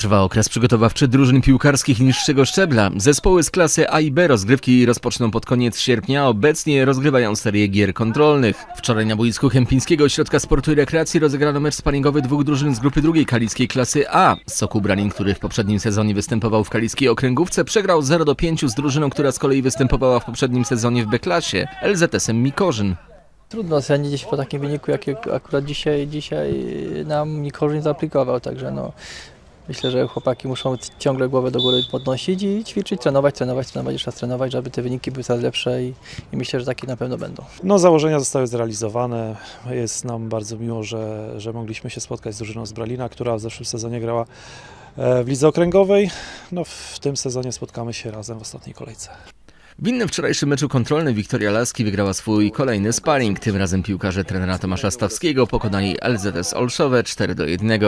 Trwa okres przygotowawczy drużyn piłkarskich niższego szczebla. Zespoły z klasy A i B rozgrywki rozpoczną pod koniec sierpnia, obecnie rozgrywają serię gier kontrolnych. Wczoraj na boisku Chępińskiego Ośrodka Sportu i Rekreacji rozegrano mecz sparingowy dwóch drużyn z grupy drugiej kalickiej klasy A. Soku Branin, który w poprzednim sezonie występował w kalickiej okręgówce, przegrał 0 do 5 z drużyną, która z kolei występowała w poprzednim sezonie w B-klasie, LZS-em Mikorzyn. Trudno ocenić po takim wyniku, jaki akurat dzisiaj, dzisiaj nam Nikorzyn zaaplikował, także no, myślę, że chłopaki muszą ciągle głowę do góry podnosić i ćwiczyć, trenować, trenować, trenować, jeszcze raz trenować, żeby te wyniki były coraz lepsze i, i myślę, że takie na pewno będą. No, założenia zostały zrealizowane. Jest nam bardzo miło, że, że mogliśmy się spotkać z drużyną z Bralina, która w zeszłym sezonie grała e, w lidze okręgowej. No, w tym sezonie spotkamy się razem w ostatniej kolejce. W innym wczorajszym meczu kontrolnym Wiktoria Laski wygrała swój kolejny sparring. Tym razem piłkarze trenera Tomasza Stawskiego pokonali LZS Olszowe 4 do 1.